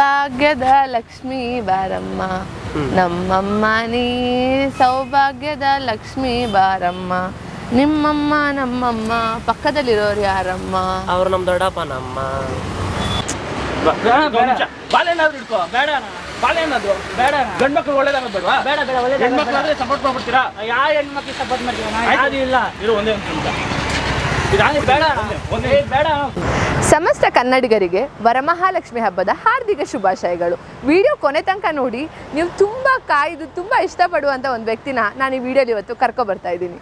ಭಾಗ್ಯದ ಲಕ್ಷ್ಮೀ ಬಾರಮ್ಮ. ನಮ್ಮಮ್ಮ ನೀ ಸೌಭಾಗ್ಯದ ಲಕ್ಷ್ಮೀ ಬಾರಮ್ಮ. ನಿಮ್ಮಮ್ಮ ನಮ್ಮಮ್ಮ ಪಕ್ಕದಲ್ಲಿರೋರು ಯಾರಮ್ಮ? ಅವ್ರು ನಮ್ಮ ದೊಡ್ಡಪ್ಪ ನಮ್ಮ ಬಾಳೆನಾದ್ರು ಇಟ್ಕೋ. ಬೇಡ ಬಾಳೆನಾದ್ರು ಬಾಳೆನದು ಬೇಡ ಗಂಡ್ಮಕ್ಳು ಒಳ್ಳೇದಾಗ ಬೇಡವಾ? ಬೇಡ ಬೇಡ ಒಳ್ಳೆ ಹೆಣ್ಮಕ್ಳು ಆದ್ರೆ ಸಪೋರ್ಟ್ ಮಾಡ್ಬಿಡ್ತೀರಾ ಯಾವ ಹೆಣ್ಮಕ್ಳಿಗೆ ಸಪೋರ್ಟ್ ಮಾಡ್ತೀರಾ? ಇಲ್ಲ. ಇರು ಒಂದೇ ಒಂದು ಸಮಸ್ತ ಕನ್ನಡಿಗರಿಗೆ ವರಮಹಾಲಕ್ಷ್ಮಿ ಹಬ್ಬದ ಹಾರ್ದಿಕ ಶುಭಾಶಯಗಳು. ವಿಡಿಯೋ ಕೊನೆ ತನಕ ನೋಡಿ ನೀವು ತುಂಬ ಕಾಯ್ದು ತುಂಬ ಇಷ್ಟಪಡುವಂಥ ಒಂದು ವ್ಯಕ್ತಿನ ನಾನು ಈ ವಿಡಿಯೋಲಿ ಇವತ್ತು ಕರ್ಕೊ ಬರ್ತಾ ಇದ್ದೀನಿ.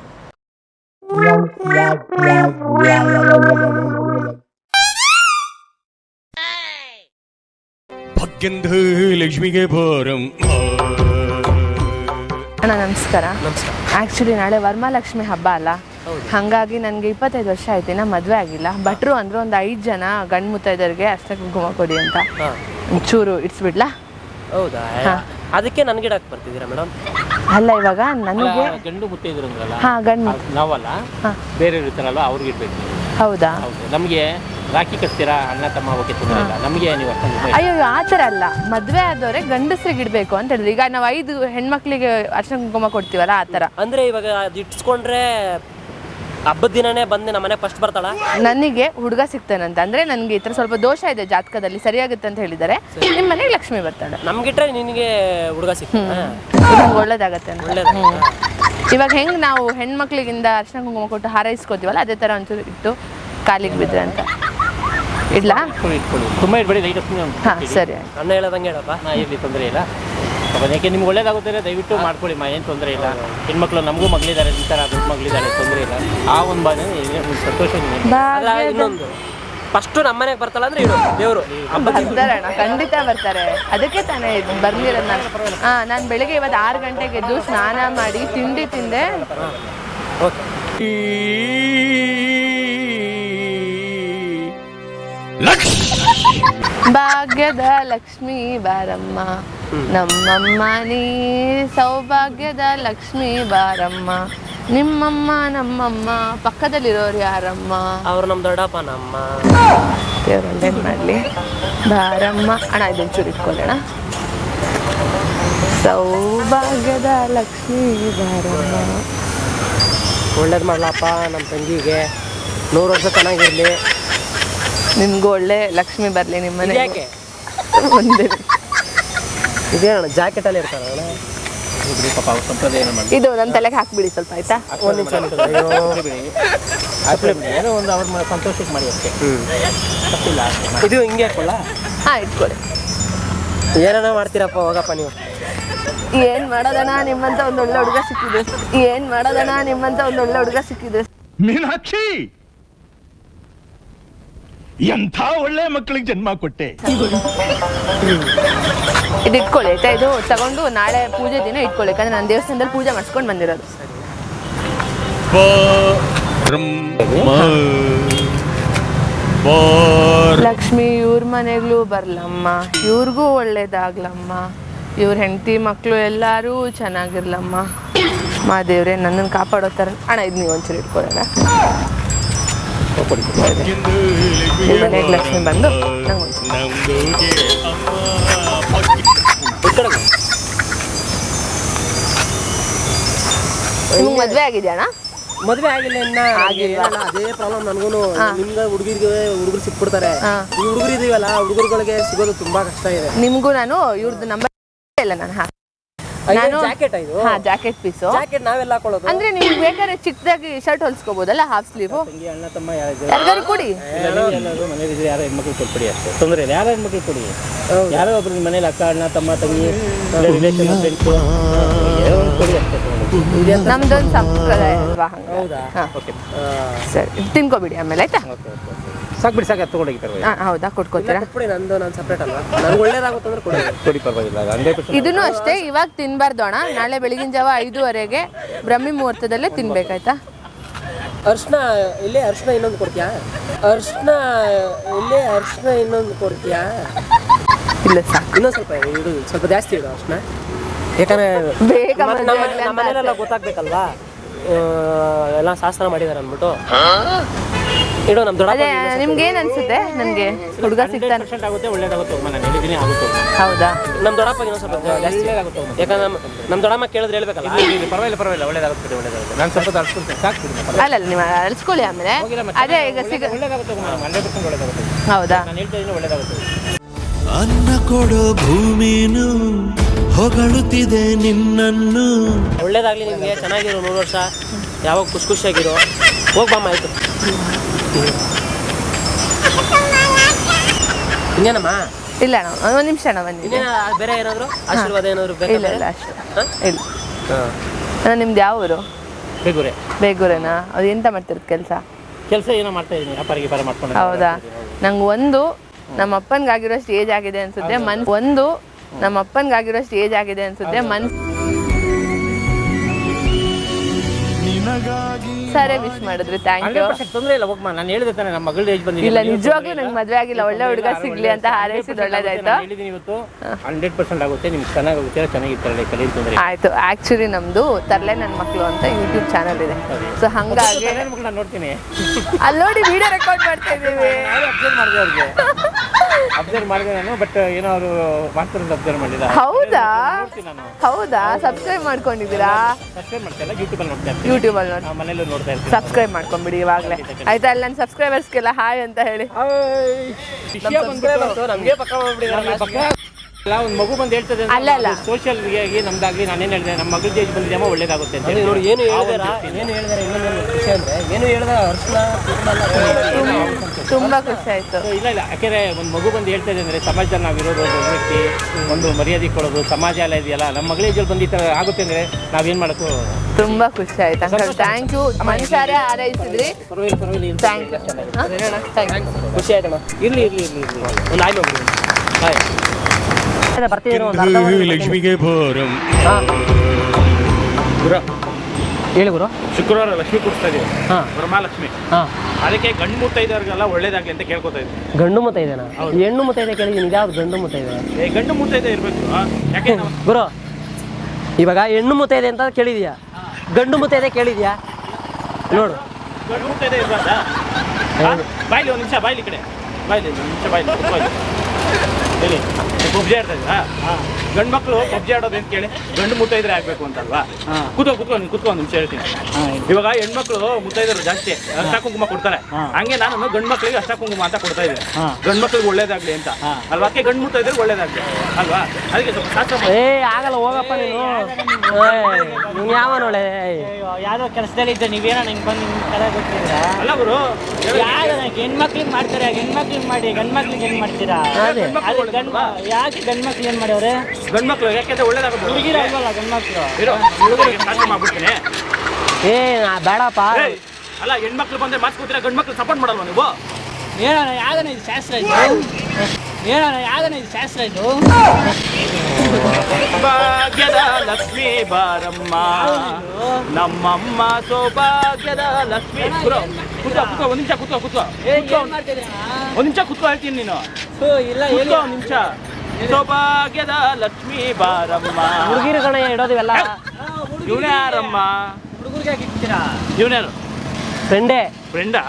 ಲಕ್ಷ್ಮಿಗೆ ಭಾರಂ. ಅಣ್ಣ ನಮಸ್ಕಾರ. ನಮಸ್ಕಾರ. ಆ್ಯಕ್ಚುಲಿ ನಾಳೆ ವರಮಹಾಲಕ್ಷ್ಮಿ ಹಬ್ಬ ಅಲ್ಲ. ಹಾಗಾಗಿ ನನಗೆ ಇಪ್ಪತ್ತೈದು ವರ್ಷ ಆಯ್ತು ಇನ್ನ ಮದುವೆ ಆಗಿಲ್ಲ. ಭಟ್ರು ಅಂದ್ರೆ ಒಂದು ಐದು ಜನ ಗಂಡು ಮುತ್ತೈದರಿಗೆ ಅಷ್ಟೇ ಕುಂಕುಮ ಕೊಡಿ ಅಂತ. ಚೂರು ಇಟ್ಸ್ಬಿಡ್ಲಾ? ಇಡ್ಸ್ಬಿಡ್ಲಾ ಹೌದಾ ಅದಕ್ಕೆ ನನ್ಗಿಡಕ್ ಬರ್ತಿದ್ದೀರಾ ಮೇಡಮ್ ಅಲ್ಲ ಇವಾಗ ನನಗೆ ಗಂಡು ಮುತ್ತೆ ಇದ್ರಂಗಲ್ಲ ಹಾ ಗಂಡು. ನಾವಲ್ಲ? ಹಾ. ಬೇರೆ ಇರ್ತಾರಲ್ಲ ಅವ್ರಿಗೆ ಇಡ್ಬೇಕು ಹೌದಾ? ಹೌದು. ನಮಗೆ ರಾಖಿ ಕಟ್ತೀರಾ ಅಣ್ಣ ತಮ್ಮ ಅವಕ್ಕೆ ತೊಂದರೆ ನಮಗೆ ನೀವು ಅಯ್ಯೋ ಆ ಥರ ಅಲ್ಲ. ಮದುವೆ ಆದವ್ರೆ ಗಂಡಸ್ರಿಗೆ ಇಡಬೇಕು ಅಂತ ಹೇಳಿದ್ರೆ. ಈಗ ನಾವು ಐದು ಹೆಣ್ಮಕ್ಳಿಗೆ ಅರ್ಶನ ಕುಂಕುಮ ಕೊಡ್ತೀವಲ್ಲ ಆ ಥರ. ಅಂದ್ರೆ ಇವಾಗ ಅದು ಇಟ್ಸ್ಕೊಂಡ್ರೆ ಹಬ್ಬದ ದಿನನೇ ಬಂದು ನಮ್ಮ ಮನೆ ಫಸ್ಟ್ ಬರ್ತಾಳ? ನನಗೆ ಹುಡುಗ ಸಿಗ್ತಾನಂತ. ಅಂದ್ರೆ ನನಗೆ ಈ ಥರ ಸ್ವಲ್ಪ ದೋಷ ಇದೆ ಜಾತಕದಲ್ಲಿ ಸರಿಯಾಗುತ್ತೆ ಅಂತ ಹೇಳಿದ್ದಾರೆ. ನಿಮ್ಮ ಮನೆಗೆ ಲಕ್ಷ್ಮಿ ಬರ್ತಾಳೆ. ನಮ್ಗಿಟ್ರೆ ನಿನಗೆ ಹುಡುಗ ಸಿಗ್ತಾನೆ. ನಂಗೆ ಒಳ್ಳೇದಾಗತ್ತೆ ಅಂತ. ಒಳ್ಳೇದು ಇವಾಗ ಹೆಂಗ್ ನಾವು ಹೆಣ್ಮಕ್ಳಿಗಿಂದ ಅರ್ಶಿನ ಕುಂಕುಮ ಕೊಟ್ಟು ಹಾರೈಸ್ಕೋತೀವಲ್ಲ ಅದೇ ಥರ ಒಂಚೂರು ಇಟ್ಟು ಕಾಲಿಗೆ ಬಿದ್ರೆ ಅಂತ. ಇಡ್ಲಾ? ಇಟ್ಕೊಳ್ಳಿ. ಇಟ್ಕೊಳ್ಳಿ ತುಂಬ ಇಡ್ಬೇಡಿ ಲೈಟ್ ಹಾಂ ಸರಿ ಆಯ್ತು. ಅಣ್ಣ ಹೇಳದಂಗೆ ಹೇಳಪ್ಪ. ನಾ ಇರಲಿ ತೊಂದರೆ ಇಲ್ಲ. ಪಾಪ ಯಾಕೆ ನಿಮ್ಗೆ ಒಳ್ಳೇದಾಗುತ್ತೆ ದಯವಿಟ್ಟು ಮಾಡ್ಕೊಳ್ಳಿ ಮಾ ಏನು ತೊಂದರೆ ಇಲ್ಲ. ಹೆಣ್ಮಕ್ಳು ನಮಗೂ ಮಗಳಿದ್ದಾರೆ ಈ ಥರ ದೊಡ್ಡ ಮಗಳಿದ್ದಾರೆ ತೊಂದರೆ ಇಲ್ಲ. ಆ ಒಂದು ಬಾಧೆ ಒಂದು ಸಂತೋಷ. ಅಲ್ಲ ಇನ್ನೊಂದು. ಫಸ್ಟ್ ನಮ್ಮನೆಗೆ ಬರ್ತಾಳ ಅಂದ್ರೆ ಇವರು ದೇವರು ಬರ್ತಾರೆ ಅಣ್ಣ ಖಂಡಿತ ಬರ್ತಾರೆ. ಅದಕ್ಕೆ ತಾನೇ ಇದು ನಾನು. ಹಾ ನಾನು ಬೆಳಿಗ್ಗೆ ಇವತ್ತು ಆರು ಗಂಟೆಗೆ ಎದ್ದು ಸ್ನಾನ ಮಾಡಿ ತಿಂಡಿ ತಿಂದೆ. ಓಕೆ. ಭಾಗ್ಯದ ಲಕ್ಷ್ಮೀ ಬಾರಮ್ಮ. ನಮ್ಮಮ್ಮ ನೀ ಸೌಭಾಗ್ಯದ ಲಕ್ಷ್ಮಿ ಬಾರಮ್ಮ. ನಿಮ್ಮಮ್ಮ ನಮ್ಮಮ್ಮ ಪಕ್ಕದಲ್ಲಿರೋರು ಯಾರಮ್ಮ? ಅವ್ರು ನಮ್ಮ ದೊಡ್ಡಪ್ಪ ನಮ್ಮ ದೇವ್ರು ಒಳ್ಳೇದು ಮಾಡಲಿ? ಬಾರಮ್ಮ. ಅಣ್ಣ ಇದೊಂದು ಚೂರು ಇಟ್ಕೊಳ್ಳೋಣ. ಸೌಭಾಗ್ಯದ ಲಕ್ಷ್ಮಿ ಬಾರಮ್ಮ. ಒಳ್ಳೇದು ಮಾಡ್ಲಪ್ಪ ನಮ್ಮ ತಂಗಿಗೆ. ನೂರು ವರ್ಷ ಚೆನ್ನಾಗಿರ್ಲಿ. ನಿಮ್ಗೂ ಒಳ್ಳೆ ಲಕ್ಷ್ಮಿ ಬರಲಿ ನಿಮ್ಮನೆ ಯಾಕೆ ಒಂದೇ ಇದೇನಣ್ಣ ಜಾಕೆಟ್ ಅಲ್ಲಿ ಇರ್ತಾರ ಇದು ನನ್ನ ತಲೆಗೆ ಹಾಕ್ಬಿಡಿ ಸ್ವಲ್ಪ ಆಯ್ತಾ? ಒಂದು ನಿಮಿಷ ಬಿಡಿ ಹಾಕ್ಲೇ ಬಿಡಿ ಏನೋ ಒಂದು ಅವ್ರ ಸಂತೋಷಕ್ಕೆ ಮಾಡಿ ಅಷ್ಟೇ. ತಪ್ಪಿಲ್ಲ. ಇದು ಹಿಂಗೆ ಹಾಕೊಳ್ಳ ಹಾಂ ಇಟ್ಕೊಳ್ಳಿ. ಏನೇನೋ ಮಾಡ್ತೀರಪ್ಪ ಹೋಗಪ್ಪ ನೀವು? ಏನ್ ಮಾಡೋದಣ್ಣ ನಿಮ್ಮಂತ ಒಂದು ಒಳ್ಳೆ ಹುಡುಗ ಸಿಕ್ಕಿದೆ. ಏನ್ ಮಾಡೋದಣ್ಣ ನಿಮ್ಮಂತ ಒಂದು ಒಳ್ಳೆ ಹುಡುಗ ಸಿಕ್ಕಿದೆ. ಮೀನಾಕ್ಷಿ! ಎಂಥ ಒಳ್ಳೆ ಮಕ್ಕಳಿಗೆ ಜನ್ಮ ಕೊಟ್ಟೆ? ಇದು ಇಟ್ಕೊಳ್ಳಿ ಆಯ್ತಾ? ಇದು ತಗೊಂಡು ನಾಳೆ ಪೂಜೆ ದಿನ ಇಟ್ಕೊಳ್ಳಿ ಯಾಕಂದ್ರೆ ನಾನು ದೇವಸ್ಥಾನದಲ್ಲಿ ಪೂಜೆ ಮಾಡಿಸ್ಕೊಂಡು ಬಂದಿರೋದು. ಲಕ್ಷ್ಮಿ ಇವ್ರ ಮನೆಗ್ಲೂ ಬರ್ಲಮ್ಮ. ಇವ್ರಿಗೂ ಒಳ್ಳೇದಾಗ್ಲಮ್ಮ. ಇವ್ರ ಹೆಂಡತಿ ಮಕ್ಕಳು ಎಲ್ಲರೂ ಚೆನ್ನಾಗಿರ್ಲಮ್ಮ. ಮಾದೇವ್ರೆ ನನ್ನನ್ನು ಕಾಪಾಡೋ ಥರ. ಅಣ್ಣ ಇದು ನೀವು ಒಂಚೂರು ಇಟ್ಕೊಳ್ಳೋಣ. ಮನೆಗೆ ಲಕ್ಷ್ಮಿ ಬಂದು ನಂಗೆ ನಿಮ್ಗೆ ಮದ್ವೆ ಆಗಿದೆಯಣ್ಣ? ಮದ್ವೆ ಆಗಿಲ್ಲ ಇನ್ನ. ಆಗಿಲ್ಲ ಅದೇ ಪ್ರಾಬ್ಲಮ್ ನನಗೂ ನಿಮ್ಗೆ ಹುಡುಗರಿಗೆ ಹುಡುಗರು ಸಿಕ್ಬಿಡ್ತಾರೆ. ಈ ಹುಡುಗರು ಇದೀವಲ್ಲ ಹುಡುಗರುಗಳಿಗೆ ಸಿಗೋದು ತುಂಬಾ ಕಷ್ಟ ಇದೆ. ನಿಮಗೂ ನಾನು ಇವ್ರದ್ದು ನಂಬರ್ ಇಲ್ಲ ನಾನು ನಾನು ಜಾಕೆಟ್ ಇದು? ಹಾ ಜಾಕೆಟ್ ಪೀಸು ಜಾಕೆಟ್ ನಾವೆಲ್ಲ ಹಾಕೊಳ್ಳೋದು ಅಂದ್ರೆ ನೀವು ಬೇಕಾದ್ರೆ ಚಿಕ್ಕದಾಗಿ ಶರ್ಟ್ ಹೊಲ್ಸ್ಕೋಬಹುದಲ್ಲ ಹಾಫ್ ಸ್ಲೀವ್ ತಂಗಿ ಅಣ್ಣ ತಮ್ಮ ಯಾರಿಗಾರು ಕೊಡಿ. ಎಲ್ಲರೂ ಮನೇಲಿ ಇದ್ರೆ ಯಾರೋ ಹೆಣ್ಮಕ್ಳು ಕೊಟ್ಬಿಡಿ ಅಷ್ಟೇ. ತೊಂದರೆ ಇಲ್ಲ ಯಾರೋ ಹೆಣ್ಮಕ್ಳು ಕೊಡಿ? ಯಾರೋ ಒಬ್ರು ನಿಮ್ಮ ಮನೇಲಿ ಅಕ್ಕ ಅಣ್ಣ ತಮ್ಮ ತಂಗಿ ರಿಲೇಷನ್ ಫ್ರೆಂಡ್ಸು ಕೊಡಿ ಅಷ್ಟೇ ತಗೊಂಡು. ನಮ್ದೊಂದು ಸಂಪ್ರದಾಯ ಅಲ್ವಾ ಹಂಗ? ಹೌದಾ? ಹಾ. ಓಕೆ. ಸರಿ ತಿನ್ಕೋಬಿಡಿ ಆಮೇಲೆ ಆಯ್ತಾ? ಓಕೆ ಸಾಕು ಬಿಡಿ ಸಾಕು ತಗೊಂಡೋಗಿ ಪರವಾಗಿಲ್ಲ ಹಾ ಹೌದಾ? ಕೊಟ್ಕೋತೀರಾ? ಕೊಟ್ಬಿಡಿ ನಂದು ನಾನು ಸಪ್ರೇಟ್ ಅಲ್ವಾ? ನನಗೆ ಒಳ್ಳೇದಾಗುತ್ತೆ ಅಂದ್ರೆ ಕೊಡಿ. ಕೊಡಿ ಪರವಾಗಿಲ್ಲ ಹಂಡ್ರೆಡ್ ಪರ್ಸೆಂಟ್ ಇದನ್ನು ಅಷ್ಟೇ ಇವಾಗ ತಿನ್ಬಾರ್ದು ಅಣ್ಣ. ನಾಳೆ ಬೆಳಗಿನ ಜಾವ ಐದೂವರೆಗೆ ಬ್ರಹ್ಮಿ ಮುಹೂರ್ತದಲ್ಲೇ ತಿನ್ಬೇಕಾಯ್ತಾ? ಅರ್ಶನ ಇಲ್ಲೇ ಅರ್ಶನ ಇನ್ನೊಂದು ಕೊಡ್ತೀಯಾ? ಅರ್ಶನ ಇಲ್ಲೇ ಅರ್ಶನ ಇನ್ನೊಂದು ಕೊಡ್ತೀಯಾ? ಇಲ್ಲ ಸಾಕು ಇನ್ನೊಂದು ಸ್ವಲ್ಪ ಇಡು ಸ್ವಲ್ಪ ಜಾಸ್ತಿ ಇಡು ಅರ್ಶನ. ಯಾಕಂದ್ರೆ ಬೇಗ ನಮ್ಮ ಗೊತ್ತಾಗ್ಬೇಕಲ್ವಾ? ಆ, ಎಲ್ಲ ಶಾಸ್ತ್ರ ಮಾಡಿದಾರೆ ಅಂದ್ಬಿಟ್ಟು. ಇಡೋ ನಮ್ಮ ದೊಡ್ಡ ಅದೇ ನಿಮ್ಗೆ ಏನ್ ಅನ್ಸುತ್ತೆ? ನನ್ಗೆ ಹುಡುಗ ಸಿಗ್ತಾನೆ. ಪರ್ಸೆಂಟ್ ಆಗುತ್ತೆ ಒಳ್ಳೇದಾಗುತ್ತೆ ಹೋಗ್ಮ ನಾನು ಹೇಳಿದ್ದೀನಿ ಆಗುತ್ತೆ. ಹೌದಾ? ನಮ್ಮ ದೊಡ್ಡಪ್ಪ ಇನ್ನೊಂದು ಸ್ವಲ್ಪ ಜಾಸ್ತಿ. ಒಳ್ಳೇದಾಗುತ್ತೆ. ಯಾಕಂದ್ರೆ ನಮ್ಮ ನಮ್ಮ ದೊಡ್ಡಮ್ಮ ಕೇಳಿದ್ರೆ ಹೇಳ್ಬೇಕಲ್ಲ? ಇಲ್ಲಿ, ಇಲ್ಲಿ, ಪರವಾಗಿಲ್ಲ ಪರವಾಗಿಲ್ಲ ಒಳ್ಳೇದಾಗುತ್ತೆ ಬಿಡಿ, ಒಳ್ಳೇದಾಗುತ್ತೆ. ನಾನು ಸ್ವಲ್ಪ ತಡ್ಸ್ಕೊಳ್ತೇನೆ ಸಾಕು ಬಿಡಿ ಮತ್ತೆ. ಅಲ್ಲಲ್ಲ ನೀವು ಅಳ್ಸ್ಕೊಳ್ಳಿ ಆಮೇಲೆ. ಅದೇ ಈಗ ಸಿಗ ಒಳ್ಳೇದಾಗುತ್ತೆ ಹೋಗ್ಮ, ನಾನು 100% ಒಳ್ಳೇದಾಗುತ್ತೆ ಹೌದಾ? ನಾನು ಹೇಳ್ತಾ ಇದ್ದೀನಿ ಒಳ್ಳೇದಾಗುತ್ತೆ ಅನ್ನ ಕೊಡೋ ಭೂಮಿನು ಹೊಗಳುತ್ತಿದೆ ನಿನ್ನನ್ನು. ಒಳ್ಳೇದಾಗ್ಲಿ ನಿಮಗೆ ಚೆನ್ನಾಗಿರೋ ನೂರು ವರ್ಷ. ಯಾವಾಗ ಖುಷಿ ಖುಷಿಯಾಗಿರೋ ಹೋಗ್ಬಮ್ಮ ಆಯ್ತು. ಇನ್ನೇನಮ್ಮ? ಇಲ್ಲ ಅಣ್ಣ ಒಂದ್ ನಿಮಿಷ ಅಣ್ಣ ಬನ್ನಿ. ಇನ್ನೇನ ಬೇರೆ ಏನಾದ್ರು? ಆಶೀರ್ವಾದ ಏನಾದ್ರು ಬೇಕಾ ಇಲ್ಲ ಇಲ್ಲ ಅಷ್ಟು. ಇಲ್ಲ. ಅಣ್ಣ ನಿಮ್ದು ಯಾವ ಊರು? ಬೇಗೂರೆ. ಬೇಗೂರೇನಾ? ಅದು ಎಂತ ಮಾಡ್ತಿರೋದು ಕೆಲಸ? ಕೆಲಸ ಏನೋ ಮಾಡ್ತಾ ಇದ್ದೀನಿ ಅಪ್ಪರಿಗೆ ಬರ ಮಾಡ್ಕೊಂಡು ಹೌದಾ? ನಂಗೆ ಒಂದು ನಮ್ಮ ಅಪ್ಪನ್ಗಾಗಿರೋಷ್ಟು ಏಜ್ ಆಗಿದೆ ಅನ್ಸುತ್ತೆ. ಮನ್ ಒಂದು ನಮ್ಮ ಅಪ್ಪನ್ಗಾಗಿರೋಷ್ಟು ಏಜ್ ಆಗಿದೆ ಅನ್ಸುತ್ತೆ. ಮನ್ ಸರಿ ವಿಶ್ ಮಾಡಿದ್ರಿ ಥ್ಯಾಂಕ್ ಯು ತೊಂದ್ರೆ ಇಲ್ಲ ಹೋಗ್ಮ ನಾನು ಹೇಳಿದೆ ತಾನೆ ನಮ್ಮ ಮಗಳ ಏಜ್ ಬಂದಿದೆ. ಇಲ್ಲ ನಿಜವಾಗ್ಲೂ ನಂಗೆ ಮದ್ವೆ ಆಗಿಲ್ಲ ಒಳ್ಳೆ ಹುಡುಗ ಸಿಗ್ಲಿ ಅಂತ ಹಾರೈಸಿದ್ ಒಳ್ಳೇದಾಯ್ತು? ನಾನು ಹೇಳಿದ್ದೀನಿ ಇವತ್ತು. ಹಂಡ್ರೆಡ್ ಪರ್ಸೆಂಟ್ ಆಗುತ್ತೆ ನಿಮ್ಗೆ ಚೆನ್ನಾಗುತ್ತೆ ಚೆನ್ನಾಗಿರ್ತಾರೆ ಕಲಿಯ ತೊಂದರೆ. ಆಯ್ತು ಆಕ್ಚುಲಿ ನಮ್ದು ತರ್ಲೆ ನನ್ನ ಮಕ್ಕಳು ಅಂತ ಯೂಟ್ಯೂಬ್ ಚಾನಲ್ ಇದೆ. ಸೊ ಹಂಗಾಗಿ ನೋಡ್ತೀನಿ. ಅಲ್ಲಿ ನೋಡಿ ವಿಡಿಯೋ ರೆಕಾರ್ಡ್ ಮಾಡ್ತಾ ಇದೀವಿ ಅಬ್ಸರ್ವ್ ಮಾಡಿದೆ ಮಾಡಿದೆ ನಾನು ಬಟ್ ಏನೋ ಅವರು ಮಾಡ್ತಾರೆ ಅಬ್ಸರ್ವ್ ಮಾಡಿಲ್ಲ ಹೌದಾ? ನೋಡ್ತೀನಿ ನಾನು. ಹೌದಾ? ಸಬ್ಸ್ಕ್ರೈಬ್ ಮಾಡ್ಕೊಂಡಿದ್ದೀರಾ? ಸಬ್ಸ್ಕ್ರೈಬ್ ಮಾಡ್ತಾ ಇಲ್ಲ ಯೂಟ್ಯೂಬಲ್ಲಿ ನೋಡ್ತಾ ಇರ್ತೀನಿ. ಯೂಟ್ಯೂಬ್ ಅಲ್ಲಿ ನೋಡಿ ಆ, ನೋಡ್ತಾ ಇರ್ತೀನಿ. ಸಬ್ಸ್ಕ್ರೈಬ್ ಮಾಡ್ಕೊಂಡ್ಬಿಡಿ ಇವಾಗಲೇ. ಆಯ್ತಾ ಅಲ್ಲಿ ನನ್ನ ಸಬ್ಸ್ಕ್ರೈಬರ್ಸ್ಗೆಲ್ಲ ಹಾಯ್ ಅಂತ ಹೇಳಿ. ವಿಷಯ ಬಂದ್ಬಿಟ್ಟು ನಮಗೆ ಪಕ್ಕ ಮಾಡ್ಬಿಡಿ ಪಕ್ಕ ಅಲ್ಲ ಒಂದು ಮಗು ಬಂದು ಹೇಳ್ತದೆ ಅಲ್ಲ, ಅಲ್ಲ. ಸೋಷಿಯಲ್ ಆಗಿ ನಾನು ನಾನೇನು ಹೇಳಿದೆ ನಮ್ಮ ಮಗಳ ಏಜ್ ಬಂದಿದ್ಯಮ್ಮ ಒಳ್ಳೇದಾಗುತ್ತೆ ಅಂತ ನೋಡಿ ಏನು ಒಂದು ಹೇಳಿದಾರ ಏನು ಹೇಳಿದಾರೆ ಇನ್ನೊಂದು ಖುಷಿ ಅಂದ್ರೆ ಏನು ಹೇಳಿದಾರ ಅರ್ಶನ ತುಂಬಾ ಖುಷಿ ಆಯ್ತು. ಇಲ್ಲ ಇಲ್ಲ ಯಾಕೆಂದ್ರೆ ಒಂದು ಮಗು ಬಂದು ಹೇಳ್ತಾ ಇದೆ ಅಂದ್ರೆ ಸಮಾಜದಲ್ಲಿ ನಾವು ಇರೋದು ಒಬ್ಬ ವ್ಯಕ್ತಿ ಒಂದು ಮರ್ಯಾದೆ ಕೊಡೋದು ಸಮಾಜ ಎಲ್ಲ ಇದೆಯಲ್ಲ ನಮ್ಮ ಮಗಳ ಏಜಲ್ಲಿ ಬಂದು ಈ ಥರ ಆಗುತ್ತೆ ಅಂದ್ರೆ ನಾವೇನು ಮಾಡೋಕ್ಕೂ ತುಂಬಾ ಖುಷಿ ಆಯ್ತು. ಅಂಕಲ್ ಥ್ಯಾಂಕ್ ಯು ಮನುಷ್ಯರೇ ಹಾರೈಸಿದ್ರಿ ಪರವಾಗಿಲ್ಲ ಪರವಾಗಿಲ್ಲ ಥ್ಯಾಂಕ್ ಯು ಥ್ಯಾಂಕ್ ಯು ಖುಷಿ ಆಯ್ತಣ್ಣ ಇರಲಿ ಇರಲಿ ಇರಲಿ ಇರಲಿ. ಒಂದು ಆಯ್ತು ಹೋಗ್ಬಿಡಿ ಗಂಡು ಲಕ್ಷ್ಮಿಗೆ ಬೋರಂ ಗುರು. ಹೇಳಿ ಗುರು. ಶುಕ್ರವಾರ ಲಕ್ಷ್ಮಿ ಕೂರಿಸ್ತಾ ಇದೀವಿ. ಹಾಂ. ಅದಕ್ಕೆ ಗಂಡು ಮುತ್ತೈದವ್ರಿಗೆಲ್ಲ ಒಳ್ಳೇದಾಗ್ಲಿ ಅಂತ ಕೇಳ್ಕೊತಾ ಇದ್ದೆ ಗಂಡು ಮುತ್ತೈದೇನಾ ಹೆಣ್ಣು ಮುತ್ತೈದೆ ಕೇಳಿದ್ದೀನಿ ಇದ್ಯಾವ್ದು ಗಂಡು ಮುತ್ತ ಇದೆ? ಏ ಗಂಡು ಮುತ್ತೈದೆ ಇರಬೇಕು. ಯಾಕೆ ಗುರು ಇವಾಗ ಹೆಣ್ಣು ಮುತ್ತೈದೆ ಅಂತ ಕೇಳಿದ್ಯಾ? ಗಂಡು ಮುತ್ತ ಇದೆ ಕೇಳಿದ್ಯಾ? ನೋಡು. ಗಂಡು ಮುತ್ತೈದೆ ಇರ್ಬಾರ್ದಾ? ಬಾಯ್ಲಿ ಒಂದು ನಿಮಿಷ ಬಾಯ್ಲಿ ಕಡೆ. ಬಾಯ್ಲಿ ಒಂದು ನಿಮಿಷ ಬಾಯ್ಲಿ. ಹೇಳಿ. ಪಬ್ಜಿ ಆಡ್ತಾ ಇದ್ರಾ ಗಂಡು ಮಕ್ಕಳು ಪಬ್ಜಿ ಆಡೋದು ಅಂತ ಕೇಳಿ? ಗಂಡು ಮುತ್ತೈದ್ರೆ ಆಗ್ಬೇಕು ಅಂತಲ್ವಾ? ಕೂತ್ಕೊ ಕೂತ್ಕೊ ನೀನು ಕೂತ್ಕೊ ಒಂದು ನಿಮಿಷ ಹೇಳ್ತೀನಿ. ಇವಾಗ ಹೆಣ್ಮಕ್ಳು ಮುತ್ತೈದರು ಜಾಸ್ತಿ ಅಷ್ಟ ಕುಂಕುಮ ಕೊಡ್ತಾರೆ. ಹಂಗೆ ನಾನು ಗಂಡು ಮಕ್ಕಳಿಗೆ ಅಷ್ಟ ಕುಂಕುಮ ಅಂತ ಕೊಡ್ತಾ ಇದ್ದೆ ಗಂಡು ಮಕ್ಳಿಗೆ ಒಳ್ಳೇದಾಗ್ಲಿ ಅಂತ. ಅಲ್ವಾ? ಅದಕ್ಕೆ ಗಂಡು ಮುತ್ತೈದ್ರೆ ಒಳ್ಳೇದಾಗ್ಲಿ. ಅಲ್ವಾ? ಅದಕ್ಕೆ ಸ್ವಲ್ಪ ಶಾಸ್ತ್ರ ಏ ಆಗಲ್ಲ ಹೋಗಪ್ಪ ನೀನು. ನೀನು ಯಾವ ನೋಳೆ ಯಾರೋ ಕೆಲಸದಲ್ಲಿ ಇದ್ದ ನೀವೇನೋ ನಂಗೆ ಬಂದು ನಿಮ್ ಕಡೆ ಗೊತ್ತಿದ್ದೀರಾ ಅಲ್ಲ ಗುರು ಯಾವ್ದು ಹೆಣ್ಮಕ್ಳಿಗೆ ಮಾಡ್ತಾರೆ ಹೆಣ್ಮಕ್ಳಿಗೆ ಮಾಡಿ ಗಂಡ್ಮಕ್ಳಿಗೆ ಏನ್ ಮಾಡ್ತೀರಾ? ಅದೇ. ಗಂಡ್ ಯಾಕೆ ಗಂಡ್ಮಕ್ಳು ಏನ್ ಮಾಡ್ಯವ್ರೆ? ಗಂಡು ಮಕ್ಳು ಯಾಕೆಂದ್ರೆ ಒಳ್ಳೇದಾಗುತ್ತೆ ಹುಡುಗಿರ ಅಲ್ವಲ್ಲ ಗಂಡ್ಮಕ್ಳು? ಇರೋ ಹುಡುಗರಿಗೆ ಶಾಸ್ತ್ರ ಮಾಡ್ಬಿಡ್ತೀನಿ. ಏ ನಾ ಬೇಡಪ್ಪ. ಅಲ್ಲ ಹೆಣ್ಮಕ್ಳು ಬಂದ್ರೆ ಮಾತು ಗಂಡ್ಮಕ್ಳು ಗಂಡು ಮಕ್ಳು ಸಪೋರ್ಟ್ ಮಾಡಲ್ವಾ ನೀವು? ಏನೋ ಯಾವ್ದನ ಇದು ಶಾಸ್ತ್ರ ಇದು? ಏನೋ ಯಾವ್ದನ ಇದು ಶಾಸ್ತ್ರ ಇದು? ಭಾಗ್ಯದ ಲಕ್ಷ್ಮೀ ಬಾರಮ್ಮ. ನಮ್ಮಮ್ಮ ಸೌಭಾಗ್ಯದ ಲಕ್ಷ್ಮೀ ಗುರು ಕೂತ್ಕೋ ಕೂತ್ಕೋ ಒಂದ್ ನಿಮಿಷ ಕೂತ್ಕೋ ಕೂತ್ಕೋ? ಒಂದ್ ನಿಮಿಷ ಕೂತ್ಕೋ ಹೇಳ್ತೀನಿ ನೀನು. ಇಲ್ಲ ಕೂತ್ಕೋ ಒಂದ್ ನಿಮಿಷ. ಸೌಭಾಗ್ಯದ ಲಕ್ಷ್ಮೀ ಬಾರಮ್ಮ. ಹುಡುಗಿರು ಕಣ ಇಡೋದು ಇವೆಲ್ಲ. ಇವನೇ ಯಾರಮ್ಮ? ಹುಡುಗರಿಗೆ ಯಾಕೆ ಇಕ್ತೀರಾ ಇವನ್ಯಾರು ಫ್ರೆಂಡೇ. ಫ್ರೆಂಡಾ.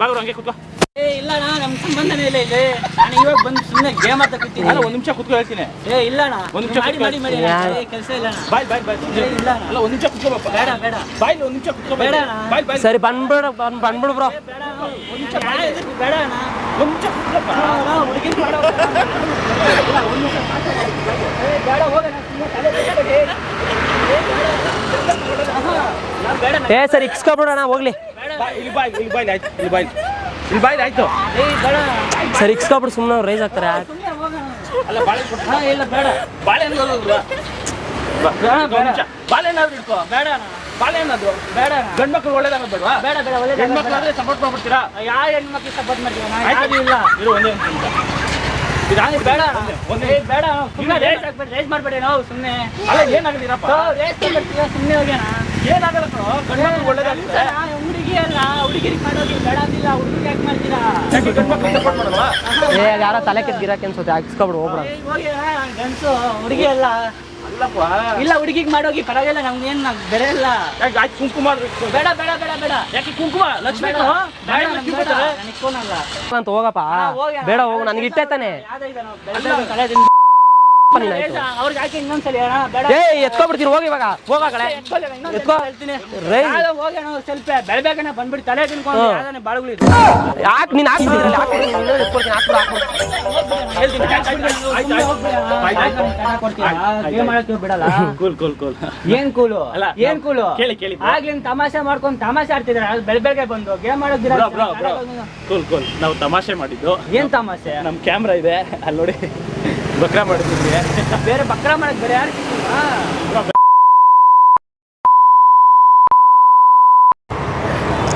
ಬಾಗ್ರು ಹಂಗೆ ಕೂತ್ಕೋ. ಏ ಇಲ್ಲ ಅಣ್ಣ ನಮ್ ಸಂಬಂಧನೇ ಇಲ್ಲ ಇಲ್ಲಿ. ನಾನು ಇವಾಗ ಬಂದು ಸುಮ್ಮನೆ ಗೇಮ್ ಕೂತೀನಿ ಅಲ್ಲ ಒಂದ್ ನಿಮಿಷ ಕೂತ್ಕೋ ಹೇಳ್ತೀನಿ. ಏ ಇಲ್ಲ ಅಣ್ಣ. ಒಂದ್ ನಿಮಿಷ ಮಾಡಿ ಮಾಡಿ ಮಾಡಿ ಕೆಲಸ ಇಲ್ಲ ಅಣ್ಣ. ಬಾಯ್ ಬಾಯ್ ಬಾಯ್. ಏ, ಇಲ್ಲ ಅಣ್ಣ. ಅಲ್ಲ ಒಂದ್ ನಿಮಿಷ ಕೂತ್ಕೋ ಬಾಪ ಬೇಡ ಬೇಡ. ಬಾಯ್ ಒಂದ್ ನಿಮಿಷ ಕೂತ್ಕೋ ಬೇಡ ಅಣ್ಣ. ಬಾಯ್ ಬಾಯ್. ಸರಿ ಬಂದ್ಬಿಡ ಬಂದ್ ಬಂದ್ಬಿಡು ಬ್ರೋ. ಬೇಡ ಅಣ್ಣ. ಎದುರು ಬೇಡ ಅಣ್ಣ. ಒಂದ್ ನಿಮಿಷ ಕೂತ್ಕೋಪ್ಪ ಅಣ್ಣ, ಬೇಡ. ಏ, ಬೇಡ ಹೋಗೋಣ ಸುಮ್ಮನೆ ತಲೆ ಕೆಟ್ಟೋಗಿ. ಏ, ಬೇಡ. ಆಹಾ, ನಾನ್ ಬೇಡ. ಅಣ್ಣ. ಏ ಸರಿ ಇಕ್ಸ್ಕೊಬಿಡೋಣ ಹೋಗ್ಲಿ. ಬಾಯ್, ಇಲ್ಲಿ ಬಾಯ್ ಇಲ್ಲಿ ಬಾಯ್ ಆಯ್ತು ಇಲ್ಲಿ ಬಾಯ್. ಇಲ್ಲಿ ಬಾಯ್ ಆಯ್ತು. ಏ, ಬೇಡ. ಸರಿ ಇಕ್ಸ್ಕೊಬಿಟ್ಟು ಸುಮ್ಮನೆ ರೈಸ್ ಆಗ್ತಾರೆ ಅಲ್ಲ ಬಾಳೆ ಹಾ, ಇಲ್ಲ ಬೇಡ. ಬಾಳೆಹಣ್ಣು ಅಲ್ವಾ? ಬಾ, ಬೇಡ, ಒಂದ್ ನಿಮಿಷ. ಬಾಳೆಹಣ್ಣಾದ್ರು ಇಟ್ಕೋ. ಬೇಡ ಅಣ್ಣ ಬಾಳೆಹಣ್ಣಾದ್ರು ಬೇಡ ಅಣ್ಣ ಗಂಡ್ ಮಕ್ಳು ಒಳ್ಳೇದಾಗೋದು ಬೇಡವಾ ಬೇಡ ಬೇಡ ಒಳ್ಳೆ ಆದ್ರೆ ಸಪೋರ್ಟ್ ಮಾಡ್ಬಿಡ್ತೀರಾ? ಯಾವ ಹೆಣ್ಮಕ್ಳು ಸಪೋರ್ಟ್ ಮಾಡ್ತೀವಿ ನಾ ಇಲ್ಲ. ಇರು ಒಂದೇ ಒಂದು ಬೇಡ. ಒಂದೇ ಏ, ಬೇಡ. ಸುಮ್ಮನೆ ಇಲ್ಲ, ರೇಸ್ ಹಾಕ್ಬೇಡಿ ರೇಸ್ ಮಾಡಬೇಡಿ ನಾವು ಸುಮ್ಮನೆ ಅಲ್ಲ ಏನಾಗಲಿರಪ್ಪ ರೇಸ್ ಮಾಡ್ತೀರಾ ಸುಮ್ಮನೆ ಹೋಗ್ಯಾನ ಏನಾಗಲ್ಲ ಒಳ್ಳೇದಾಗುತ್ತೆ. ಹುಡುಗಿ ಅಲ್ಲ ಹುಡುಗಿರಿಗೆ ಮಾಡೋದು ಬೇಡ ಅಂದಿಲ್ಲ ಹುಡುಗಿಗೆ ಯಾಕೆ ಮಾಡ್ತೀರಾ? ಏ ಯಾರೋ ತಲೆ ಕೆತ್ತ ಗಿರಾಕಿ ಅನ್ಸುತ್ತೆ ಹಾಕಿಸ್ಕೊಬಿಡು ಹೋಗ್ಬಿಡ ಗಂಡಸು ಹುಡುಗಿ ಅಲ್ಲ. ಇಲ್ಲ ಹುಡುಗಿಗೆ ಮಾಡೋಗಿ ಪರವಾಗಿಲ್ಲ ನಮ್ಗೆ ಏನ್ ಬೆಲೆ ಇಲ್ಲ. ಯಾಕೆ ಕುಂಕುಮ ಬೇಡ ಬೇಡ ಬೇಡ ಬೇಡ. ಯಾಕೆ ಕುಂಕುಮ? ಲಕ್ಷ್ಮಿ ಅಂತ ಹೋಗಪ್ಪ. ಬೇಡ ಹೋಗು ನನಗೆ ಇಟ್ಟೆ ತಾನೆ. ಏ ಎತ್ಕೊಬಿಡ್ತೀನಿ ಹೋಗಿ ಇವಾಗ. ಹೋಗ ಕಡೆ ಎತ್ಕೊಳ್ಳಿ ಅಣ್ಣ, ಇನ್ನೊಂದ್ ಎತ್ಕೊ. ರೈ. ಸ್ವಲ್ಪ ಬೆಳಬೇಕನೆ ಬಂದ್ಬಿಟ್ಟು ತಲೆ ತಿನ್ಕೊಂಡು ಬಾಳುಗಳು. ಯಾಕೆ ನೀನು ಹಾಕ್ಬಿಡ್ತೀನಿ ಹಾಕ್ಬಿಡ್ತೀನಿ ಬಿಡಲ್ಲ. ಕೂಲ್ ಕೂಲ್ ಕೂಲ್ ಏನ್ ಕೂಲು ಅಲ್ಲ, ಏನ್ ಕೂಲು ಕೇಳಿ, ಕೇಳಿ. ಆಗ್ಲಿಂದ ತಮಾಷೆ ಮಾಡ್ಕೊಂಡು ತಮಾಷೆ ಆಡ್ತಿದ್ರೆ ಬೆಳಬೇಕೆ ಬಂದು. ಗೇಮ್ ಬ್ರೋ ಕೂಲ್ ಕೂಲ್ ನಾವು ತಮಾಷೆ ಮಾಡಿದ್ದು. ಏನ್ ತಮಾಷೆ? ನಮ್ ಕ್ಯಾಮ್ರಾ ಇದೆ. ಅಲ್ಲಿ ನೋಡಿ. ಬಕ್ರಾ ಮಾಡ್ತಿದ್ವಿ. ಬೇರೆ ಬಕ್ರ ಮಾಡಕ್ ಬೇರೆ ಯಾರು ಸಿಕ್ಕಿಲ್ವಾ?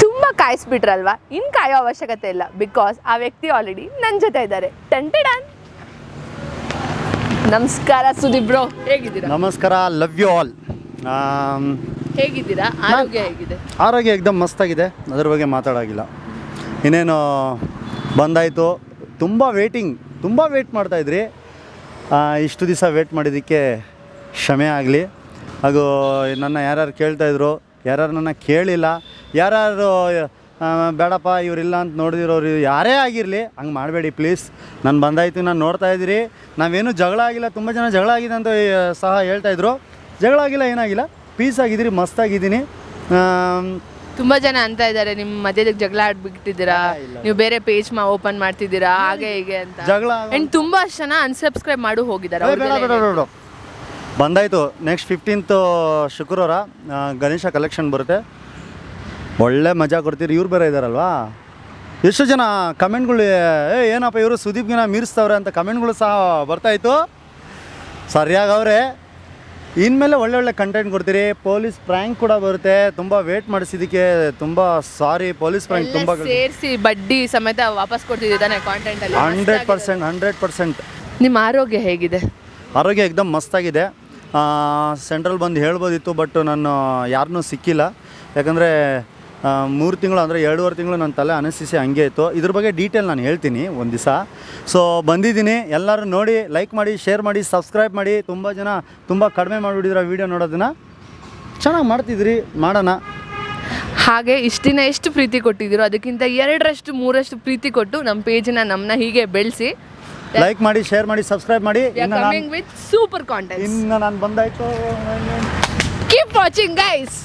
ತುಂಬ ಕಾಯಿಸ್ಬಿಟ್ರಲ್ವಾ? ಇನ್ನು ಕಾಯೋ ಅವಶ್ಯಕತೆ ಇಲ್ಲ. ಬಿಕಾಸ್ ಆ ವ್ಯಕ್ತಿ ಆಲ್ರೆಡಿ ನನ್ನ ಜೊತೆ ಇದ್ದಾರೆ. ಟಂಟೆಡನ್ ನಮಸ್ಕಾರ ಸುದೀಪ್ ಬ್ರೋ ಹೇಗಿದ್ದೀರಾ? ನಮಸ್ಕಾರ ಲವ್ ಯು ಆಲ್ ಹೇಗಿದ್ದೀರಾ? ಆರೋಗ್ಯ ಹೇಗಿದೆ? ಆರೋಗ್ಯ ಎಕ್ದಮ್ ಮಸ್ತಾಗಿದೆ. ಅದ್ರ ಬಗ್ಗೆ ಮಾತಾಡೋಗಿಲ್ಲ ಇನ್ನೇನು ಬಂದಾಯ್ತು. ತುಂಬ ವೇಟಿಂಗ್ ತುಂಬ ವೇಟ್ ಮಾಡ್ತಾಯಿದ್ರಿ ಇಷ್ಟು ದಿವಸ ವೇಟ್ ಮಾಡಿದ್ದಕ್ಕೆ ಕ್ಷಮೆ ಆಗಲಿ. ಹಾಗೂ ನನ್ನ ಯಾರ್ಯಾರು ಕೇಳ್ತಾಯಿದ್ರು ಯಾರ್ಯಾರು ನನ್ನ ಕೇಳಿಲ್ಲ, ಯಾರ್ಯಾರು ಬೇಡಪ್ಪ ಇವರಿಲ್ಲ ಅಂತ ನೋಡಿದಿರೋರು ಯಾರೇ ಆಗಿರಲಿ, ಹಂಗೆ ಮಾಡಬೇಡಿ ಪ್ಲೀಸ್ ನಾನು ಬಂದಾಯ್ತು, ನಾನು ನೋಡ್ತಾ ಇದ್ದೀರಿ. ನಾವೇನು ಜಗಳ ಆಗಿಲ್ಲ, ತುಂಬ ಜನ ಜಗಳ ಆಗಿದೆ ಅಂತ ಸಹ ಹೇಳ್ತಾಯಿದ್ರು ಜಗಳ ಆಗಿಲ್ಲ, ಏನಾಗಿಲ್ಲ. ಪೀಸ್ ಆಗಿದ್ದೀರಿ ಮಸ್ತಾಗಿದ್ದೀನಿ ತುಂಬಾ ಜನ ಅಂತ ಇದ್ದಾರೆ. ನಿಮ್ಮ ಮಧ್ಯದಾಗ ಜಗಳ ಆಡ್ಬಿಟ್ಟಿದ್ದೀರಾ? ನೀವು ಬೇರೆ ಪೇಜ್ ಮಾ ಓಪನ್ ಮಾಡ್ತಿದ್ದೀರಾ? ಹಾಗೆ ಹೀಗೆ ಅಂತ. ಜಗಳ ಅಂಡ್ ತುಂಬಾ ಜನ ಅನ್ಸಬ್ಸ್ಕ್ರೈಬ್ ಮಾಡು ಹೋಗಿದ್ದಾರೆ. ಏ, ಬೇಡ ಬೇಡ ಬೇಡ ಬೇಡ. ಬಂದಾಯ್ತು. ನೆಕ್ಸ್ಟ್ ಫಿಫ್ಟೀನ್ತ್ ಶುಕ್ರವಾರ ಆ, ಗಣೇಶ ಕಲೆಕ್ಷನ್ ಬರುತ್ತೆ. ಒಳ್ಳೆ ಮಜಾ ಕೊಡ್ತೀರಿ. ಇವ್ರು ಬೇರೆ ಇದ್ದಾರಲ್ವಾ ಎಷ್ಟು ಜನ ಕಮೆಂಟ್ಗಳು ಏ ಏನಪ್ಪ ಇವರು ಸುದೀಪ್ಗಿನ ಮೀರಿಸ್ತವ್ರೆ ಅಂತ ಕಮೆಂಟ್ಗಳು ಸಹ ಬರ್ತಾಯಿತ್ತು ಸರಿಯಾಗವ್ರೆ ಇನ್ಮೇಲೆ ಒಳ್ಳೆ ಒಳ್ಳೆ ಕಂಟೆಂಟ್ ಕೊಡ್ತೀರಿ. ಪೊಲೀಸ್ ಪ್ರ್ಯಾಂಕ್ ಕೂಡ ಬರುತ್ತೆ. ತುಂಬಾ ವೇಟ್ ಮಾಡಿಸಿದಕ್ಕೆ ತುಂಬಾ ಸಾರಿ ಪೊಲೀಸ್ ಪ್ರ್ಯಾಂಕ್ ತುಂಬಾ ಸೇರಿಸಿ ಬಡ್ಡಿ ಸಮೇತ ವಾಪಸ್ ಕೊಡ್ತಿದ್ದೀವಿ ತಾನೆ ಕಾಂಟೆಂಟ್ ಅಲ್ಲಿ. ಹಂಡ್ರೆಡ್ ಪರ್ಸೆಂಟ್ ಹಂಡ್ರೆಡ್ ಪರ್ಸೆಂಟ್ ನಿಮ್ಮ ಆರೋಗ್ಯ ಹೇಗಿದೆ? ಆರೋಗ್ಯ ಎಕ್ದಮ್ ಮಸ್ತಾಗಿದೆ. ಸೆಂಟ್ರಲ್ ಬಂದು ಹೇಳ್ಬೋದಿತ್ತು ಬಟ್ ನಾನು ಯಾರನ್ನೂ ಸಿಕ್ಕಿಲ್ಲ. ಯಾಕಂದರೆ ಮೂರು ತಿಂಗಳು ಅಂದರೆ ಎರಡೂವರೆ ತಿಂಗಳು ನನ್ನ ತಲೆ ಅನಿಸಿಸಿ ಹಂಗೆ ಇತ್ತು. ಇದ್ರ ಬಗ್ಗೆ ಡೀಟೇಲ್ ನಾನು ಹೇಳ್ತೀನಿ ಒಂದು ದಿವಸ. ಸೊ ಬಂದಿದ್ದೀನಿ. ಎಲ್ಲರೂ ನೋಡಿ ಲೈಕ್ ಮಾಡಿ ಶೇರ್ ಮಾಡಿ ಸಬ್ಸ್ಕ್ರೈಬ್ ಮಾಡಿ. ತುಂಬ ಜನ ತುಂಬ ಕಡಿಮೆ ಮಾಡಿಬಿಟ್ಟಿದ್ರೆ ವೀಡಿಯೋ ನೋಡೋದನ್ನು. ಚೆನ್ನಾಗಿ ಮಾಡ್ತಿದ್ರಿ ಮಾಡೋಣ. ಹಾಗೆ ಇಷ್ಟು ದಿನ ಎಷ್ಟು ಪ್ರೀತಿ ಕೊಟ್ಟಿದ್ದೀರೋ ಅದಕ್ಕಿಂತ ಎರಡರಷ್ಟು ಮೂರಷ್ಟು ಪ್ರೀತಿ ಕೊಟ್ಟು ನಮ್ಮ ಪೇಜನ್ನ ನಮ್ಮನ್ನ ಹೀಗೆ ಬೆಳೆಸಿ. ಲೈಕ್ ಮಾಡಿ ಶೇರ್ ಮಾಡಿ ಸಬ್ಸ್ಕ್ರೈಬ್ ಮಾಡಿ. ವಿತ್ ಸೂಪರ್ ಕಾಂಟೆಂಟ್ ಇನ್ನು ನಾನು ಬಂದಾಯ್ತು. Keep watching guys